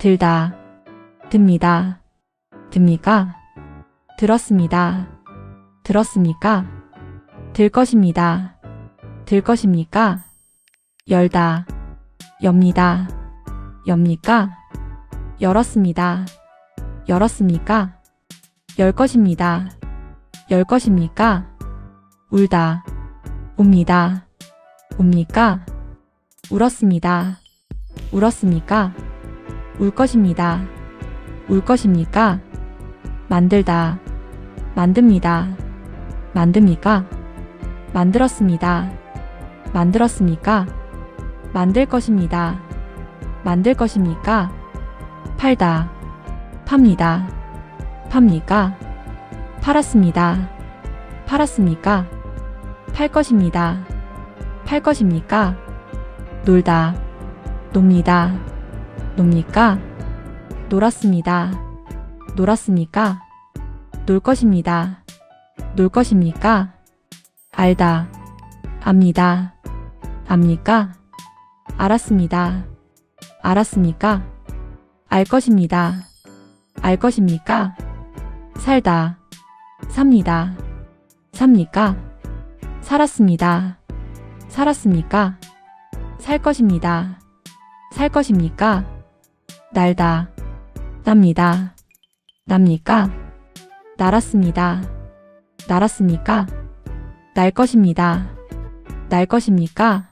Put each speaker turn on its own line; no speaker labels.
들다, 듭니다, 듭니까? 들었습니다, 들었습니까? 들 것입니다, 들 것입니까? 열다, 엽니다, 엽니까? 열었습니다, 열었습니까? 열 것입니다, 열 것입니까? 울다, 웁니다, 웁니까? 울었습니다, 울었습니까? 울 것입니다. 울 것입니까? 만들다. 만듭니다. 만듭니까? 만들었습니다. 만들었습니까? 만들 것입니다. 만들 것입니까? 팔다. 팝니다. 팝니까? 팔았습니다. 팔았습니까? 팔 것입니다. 팔 것입니까? 놀다. 놉니다. 놉니까? 놀았습니다. 놀았습니까? 놀 것입니다. 놀 것입니까? 알다. 압니다. 압니까? 알았습니다. 알았습니까? 알 것입니다. 알 것입니까? 살다. 삽니다. 삽니까? 살았습니다. 살았습니까? 살 것입니다. 살 것입니까? 날다. 납니다. 납니까? 날았습니다. 날았습니까? 날 것입니다. 날 것입니까?